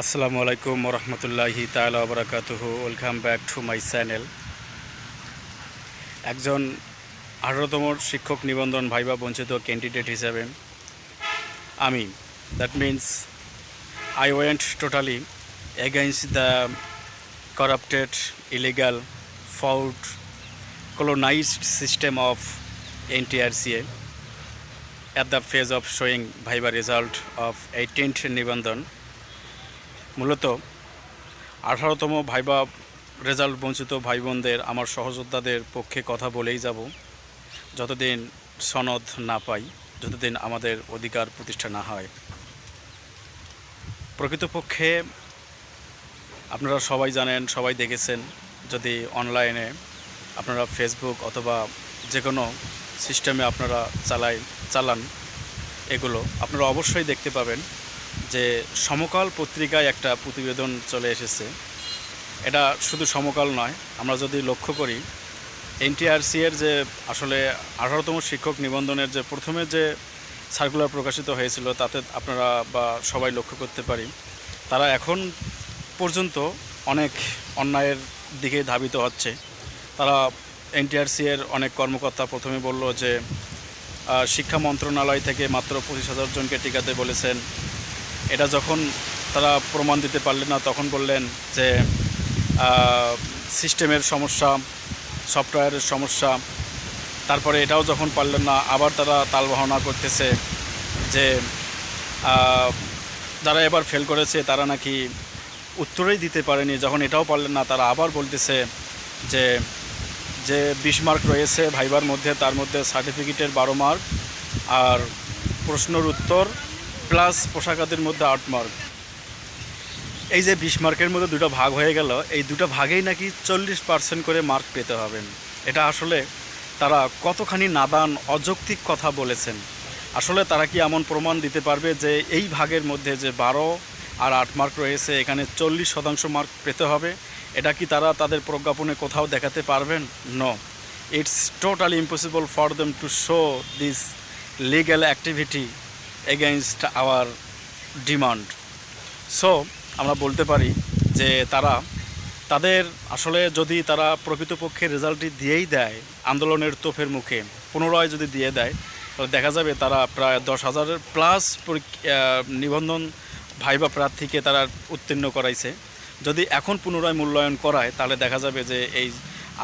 আসসালামু আলাইকুম রহমতুল্লাহি তালা বরাকাতুহ। Welcome back to my channel একজন আঠারোতম শিক্ষক নিবন্ধন ভাইবা বঞ্চিত ক্যান্ডিডেট হিসাবে আমি। That means I went totally against the corrupted illegal fraud colonized system of NTRCA at the phase of showing Viva result of 18th নিবন্ধন মূলত আঠারোতম ভাইবা রেজাল্ট বঞ্চিত ভাই বোনদের আমার সহযোদ্ধাদের পক্ষে কথা বলেই যাব। যতদিন সনদ না পাই, যতদিন আমাদের অধিকার প্রতিষ্ঠা না হয়। প্রকৃতপক্ষে আপনারা সবাই জানেন, সবাই দেখেছেন, যদি অনলাইনে আপনারা ফেসবুক অথবা যে কোনো সিস্টেমে আপনারা চালাই, চালান এগুলো, আপনারা অবশ্যই দেখতে পাবেন। যে সমকাল পত্রিকায় একটা প্রতিবেদন চলে এসেছে। এটা শুধু সমকাল নয়, আমরা যদি লক্ষ্য করি, এনটিআরসি এর যে আসলে আঠারোতম শিক্ষক নিবন্ধনের যে প্রথমে যে সার্কুলার প্রকাশিত হয়েছিল, তাতে আপনারা বা সবাই লক্ষ্য করতে পারি, তারা এখন পর্যন্ত অনেক অন্যায়ের দিকে ধাবিত হচ্ছে। তারা এনটিআরসি এর অনেক কর্মকর্তা প্রথমে বলল যে শিক্ষা মন্ত্রণালয় থেকে মাত্র পঁচিশ হাজার জনকে টিকাতে বলেছেন এটা যখন তারা প্রমাণ দিতে পারলেন না, তখন বললেন যে সিস্টেমের সমস্যা, সফটওয়্যারের সমস্যা। তারপরে এটাও যখন পারলেন না, আবার তারা তালবাহনা করতেছে যে যারা এবার ফেল করেছে, তারা নাকি উত্তরেই দিতে পারেনি। যখন এটাও পারলেন না, তারা আবার বলতেছে যে যে বিশ মার্ক রয়েছে ভাইবার মধ্যে, তার মধ্যে সার্টিফিকেটের বারো মার্ক। আর প্রশ্নর উত্তর প্লাস পোশাকাদের মধ্যে আট মার্ক। এই যে বিশ মার্কের মধ্যে দুটো ভাগ হয়ে গেল, এই দুটো ভাগেই নাকি চল্লিশ পার্সেন্ট করে মার্ক পেতে হবেন। এটা আসলে তারা কতখানি নাদান, অযৌক্তিক কথা বলেছেন। আসলে তারা কি এমন প্রমাণ দিতে পারবে যে এই ভাগের মধ্যে যে বারো আর আট মার্ক রয়েছে, এখানে চল্লিশ শতাংশ মার্ক পেতে হবে? এটা কি তারা তাদের প্রজ্ঞাপনে কোথাও দেখাতে পারবেন? No it's totally impossible for them to show this legal activity against our demand so আমরা বলতে পারি যে তারা, তাদের আসলে যদি তারা প্রকৃতপক্ষে রেজাল্টটি দিয়েই দেয় আন্দোলনের তোফের মুখে, পুনরায় যদি দিয়ে দেয়, তাহলে দেখা যাবে তারা প্রায় দশ হাজারের প্লাস নিবন্ধন ভাইবা প্রার্থীকে তারা উত্তীর্ণ করাইছে। যদি এখন পুনরায় মূল্যায়ন করায়, তাহলে দেখা যাবে যে এই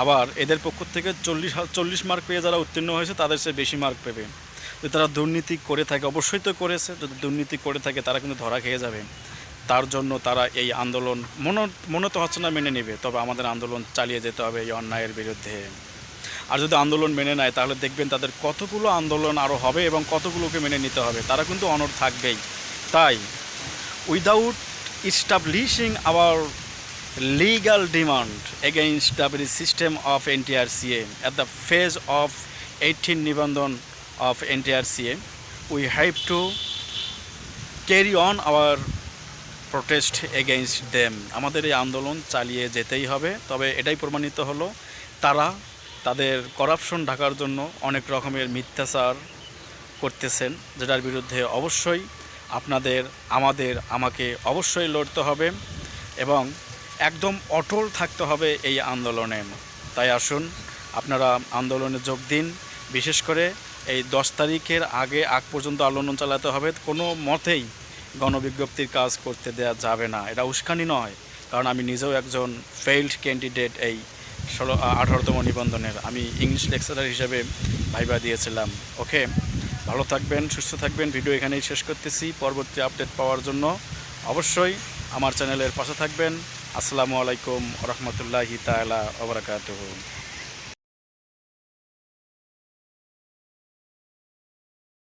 আবার এদের পক্ষ থেকে চল্লিশ চল্লিশ মার্ক পেয়ে যারা উত্তীর্ণ হয়েছে, তাদের চেয়ে বেশি মার্ক পেবে। যদি তারা দুর্নীতি করে থাকে, অবশ্যই তো করেছে, যদি দুর্নীতি করে থাকে তারা কিন্তু ধরা খেয়ে যাবে। তার জন্য তারা এই আন্দোলন মনে মনে তো হচ্ছে না মেনে নেবে, তবে আমাদের আন্দোলন চালিয়ে যেতে হবে এই অন্যায়ের বিরুদ্ধে। আর যদি আন্দোলন মেনে নেয়, তাহলে দেখবেন তাদের কতগুলো আন্দোলন আরও হবে এবং কতগুলোকে মেনে নিতে হবে। তারা কিন্তু অনড় থাকবেই। তাই without establishing our legal demand against the system of NTRCA at the phase of 18 Nibandhan of NTRCA, we have to carry on our protest against them আমাদের এই আন্দোলন চালিয়ে যেতেই হবে তবে এটাই প্রমাণিত হলো তারা তাদের করাপশন ঢাকার জন্য অনেক রকমের মিথ্যাচার করতেছেন যেটার বিরুদ্ধে অবশ্যই আপনাদের আমাদের আমাকে অবশ্যই লড়তে হবে এবং একদম অটল থাকতে হবে এই আন্দোলনে। তাই আসুন আপনারা আন্দোলনে যোগ দিন বিশেষ করে এই দশ তারিখের আগে আগ পর্যন্ত আলোড়ন চালাতে হবে। কোনো মতেই গণবিজ্ঞপ্তির কাজ করতে দেওয়া যাবে না। এটা উস্কানি নয়, কারণ আমি নিজেও একজন ফেইল্ড ক্যান্ডিডেট এই ষোলো আঠারোতম নিবন্ধনের। আমি ইংলিশ লেকচারার হিসেবে ভাইবা দিয়েছিলাম। ওকে, ভালো থাকবেন, সুস্থ থাকবেন। ভিডিও এখানেই শেষ করতেছি। পরবর্তী আপডেট পাওয়ার জন্য অবশ্যই আমার চ্যানেলের পাশে থাকবেন। আসসালামু আলাইকুম রহমতুল্লাহি তালা ওবরাকাতুহ